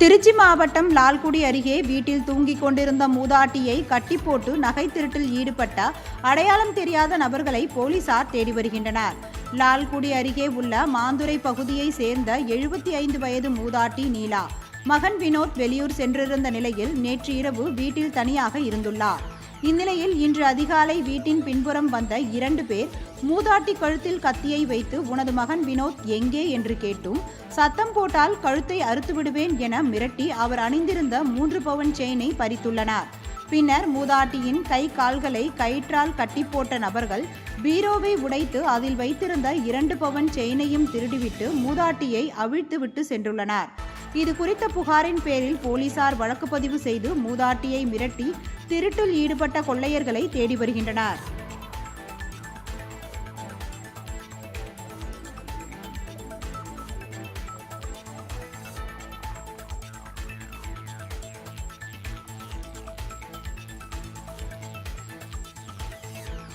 திருச்சி மாவட்டம் லால்குடி அருகே வீட்டில் தூங்கிக் கொண்டிருந்த மூதாட்டியை கட்டி போட்டு நகை திருட்டில் ஈடுபட்ட அடையாளம் தெரியாத நபர்களை போலீசார் தேடி வருகின்றனர். லால்குடி அருகே உள்ள மாந்துரை பகுதியை சேர்ந்த எழுபத்தி ஐந்து வயது மூதாட்டி நீலா. மகன் வினோத் வெளியூர் சென்றிருந்த நிலையில் நேற்று இரவு வீட்டில் தனியாக இருந்துள்ளார். இந்நிலையில் இன்று அதிகாலை வீட்டின் பின்புறம் வந்த இரண்டு பேர் மூதாட்டி கழுத்தில் கத்தியை வைத்து உனது மகன் வினோத் எங்கே என்று கேட்டும் சத்தம் போட்டால் கழுத்தை அறுத்து விடுவேன் என மிரட்டி அவர் அணிந்திருந்த மூன்று பவன் செயினை பறித்துள்ளனர். பின்னர் மூதாட்டியின் கை கால்களை கயிற்றால் கட்டி போட்ட நபர்கள் பீரோவை உடைத்து அதில் வைத்திருந்த இரண்டு பவன் செயினையும் திருடிவிட்டு மூதாட்டியை அவிழ்த்து விட்டு சென்றுள்ளனர். இது குறித்த புகாரின் பேரில் போலீசார் வழக்கு பதிவு செய்து மூதாட்டியை மிரட்டி திருட்டில் ஈடுபட்ட கொள்ளையர்களை தேடி வருகின்றனர்.